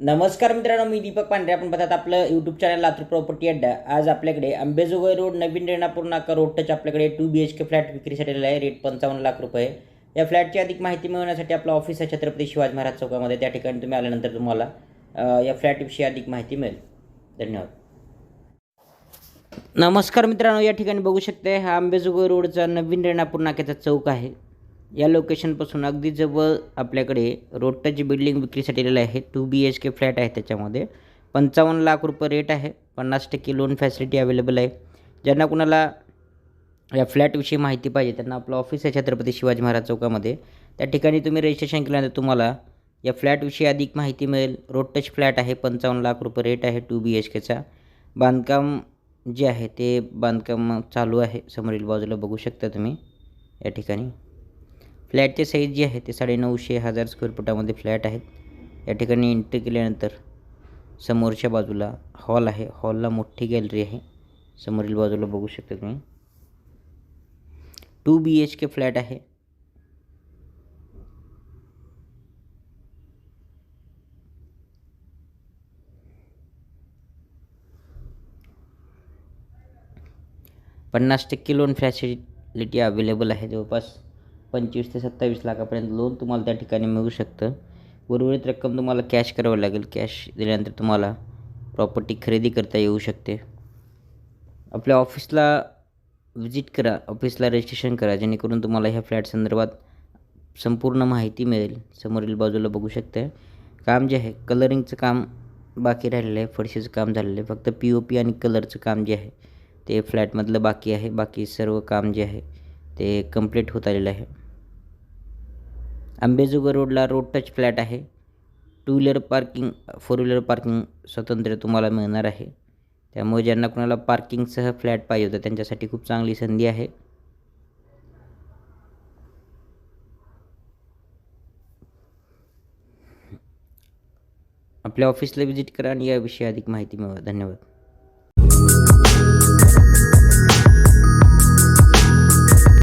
नमस्कार मित्रांनो मी दीपक पांढरे. आपण बघतात आपलं यूट्यूब चॅनल लातूर प्रॉपर्टी अड्डा आज आपल्याकडे आंबेजोगाई रोड नवीन रेणापूर नाका रोड टच आपल्याकडे two B H K flat विक्रीसाठी आहे. रेट पंचावन्न लाख रुपये. या फ्लॅटची अधिक माहिती मिळवण्यासाठी आपलं ऑफिस आहे छत्रपती शिवाजी महाराज चौकामध्ये. त्या ठिकाणी तुम्ही आल्यानंतर तुम्हाला या फ्लॅटविषयी अधिक माहिती मिळेल. धन्यवाद. नमस्कार मित्रांनो या ठिकाणी बघू शकते हा आंबेजोगाई रोडचा नवीन रेणापूर नाक्याचा चौक आहे. या लोकेशनपासून अगदी जवळ आपल्याकडे रोड टच बिल्डिंग विक्रीसाठी आलेलं आहे. Two B H K flat आहे त्याच्यामध्ये. पंचावन्न लाख रुपये रेट आहे. पन्नास टक्के लोन फॅसिलिटी अवेलेबल आहे. ज्यांना कुणाला या फ्लॅटविषयी माहिती पाहिजे त्यांना आपलं ऑफिस आहे छत्रपती शिवाजी महाराज चौकामध्ये. त्या ठिकाणी तुम्ही रजिस्ट्रेशन केल्यानंतर तुम्हाला या फ्लॅटविषयी अधिक माहिती मिळेल. रोड टच फ्लॅट आहे. पंचावन्न लाख रुपये रेट आहे टू बी एच केचा बांधकाम जे आहे ते बांधकाम चालू आहे. समोरील बाजूला बघू शकता तुम्ही या ठिकाणी. फ्लॅटचे साईज जे आहे ते साडेनऊशे हजार स्क्वेअर फुटामध्ये फ्लॅट आहेत. या ठिकाणी एंट्री केल्यानंतर समोरच्या बाजूला हॉल आहे. हॉलला मोठी गॅलरी आहे. समोरील बाजूला बघू शकता तुम्ही. Two B H K flat आहे. पन्नास टक्के लोन फॅसिलिटी अवेलेबल आहे जवळपास. पंचवीस ते सत्तावीस लाखापर्यंत लोन तुम्हाला त्या ठिकाणी मिळू शकतं. उर्वरित रक्कम तुम्हाला कॅश करावं लागेल. कॅश दिल्यानंतर तुम्हाला प्रॉपर्टी खरेदी करता येऊ शकते. आपल्या ऑफिसला विजिट करा. ऑफिसला रजिस्ट्रेशन करा. जेणेकरून तुम्हाला ह्या फ्लॅट संदर्भात संपूर्ण माहिती मिळेल. समोरील बाजूला बघू शकता काम जे आहे कलरिंगचं काम बाकी राहिलेलं आहे. फरशीचं काम झालेलं आहे. फक्त पी ओ पी आणि कलरचं काम जे आहे ते फ्लॅटमधलं बाकी आहे. बाकी सर्व काम जे आहे ते कंप्लीट होत आलेलं आहे. आंबेजोगाई रोडला रोड टच फ्लॅट आहे. Two wheeler parking four wheeler parking स्वतंत्र तुम्हाला मिळणार आहे. त्यामुळे ज्यांना कोणाला पार्किंगसह फ्लॅट पाहिजे होता त्यांच्यासाठी खूप चांगली संधी आहे. आपल्या ऑफिसला व्हिजिट करा आणि याविषयी अधिक माहिती मिळवा. धन्यवाद.